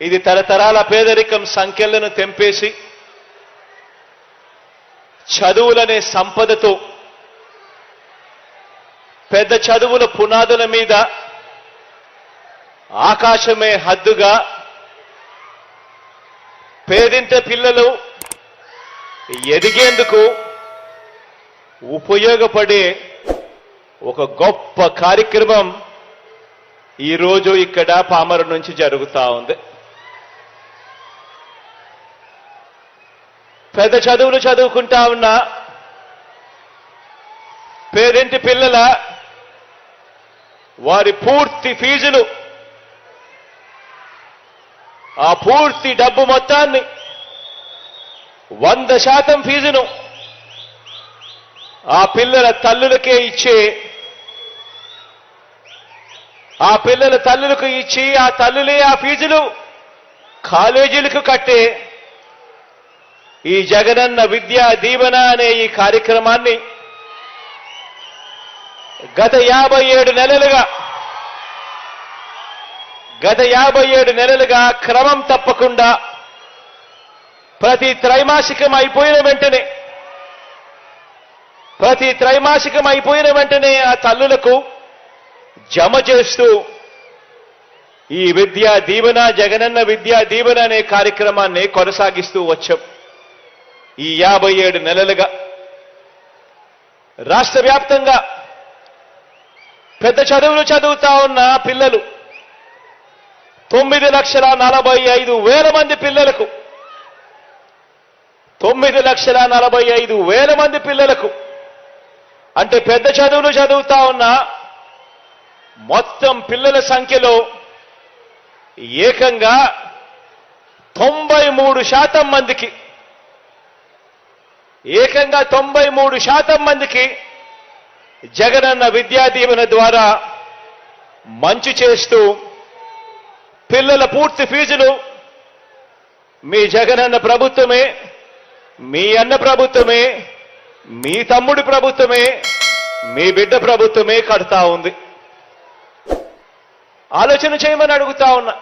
ఇది తరతరాల పేదరికం సంఖ్యలను తెంపేసి చదువులనే సంపదతో పెద్ద చదువుల పునాదుల మీద ఆకాశమే హద్దుగా పేదింట పిల్లలు ఎదిగేందుకు ఉపయోగపడే ఒక గొప్ప కార్యక్రమం ఈరోజు ఇక్కడ పామర నుంచి జరుగుతా ఉంది. పెద్ద చదువులు చదువుకుంటా ఉన్న పేరింటి పిల్లల వారి పూర్తి ఫీజులు ఆ పూర్తి డబ్బు మొత్తాన్ని వంద శాతం ఫీజును ఆ పిల్లల తల్లులకే ఇచ్చే ఆ పిల్లల తల్లులకు ఇచ్చి ఆ తల్లులే ఆ ఫీజులు కాలేజీలకు కట్టే ఈ జగనన్న విద్యా దీవెన అనే ఈ కార్యక్రమాన్ని గత యాభై ఏడు నెలలుగా గత యాభై ఏడు నెలలుగా క్రమం తప్పకుండా ప్రతి త్రైమాసికం అయిపోయిన వెంటనే ప్రతి త్రైమాసికం అయిపోయిన వెంటనే ఆ తల్లులకు జమ చేస్తూ ఈ విద్యా దీవెన జగనన్న విద్యా దీవెన అనే కార్యక్రమాన్ని కొనసాగిస్తూ వచ్చాం. ఈ యాభై ఏడు నెలలుగా రాష్ట్ర వ్యాప్తంగా పెద్ద చదువులు చదువుతా ఉన్న పిల్లలు తొమ్మిది లక్షల నలభై ఐదు వేల మంది పిల్లలకు తొమ్మిది లక్షల నలభై ఐదు వేల మంది పిల్లలకు అంటే పెద్ద చదువులు చదువుతా ఉన్న మొత్తం పిల్లల సంఖ్యలో ఏకంగా తొంభై మూడు శాతం మందికి ఏకంగా తొంభై మూడు శాతం మందికి జగనన్న విద్యా దీవెన ద్వారా మంచు చేస్తూ పిల్లల పూర్తి ఫీజులు మీ జగనన్న ప్రభుత్వమే మీ అన్న ప్రభుత్వమే మీ తమ్ముడి ప్రభుత్వమే మీ బిడ్డ ప్రభుత్వమే కడతా ఉంది. ఆలోచన చేయమని అడుగుతా ఉన్నా.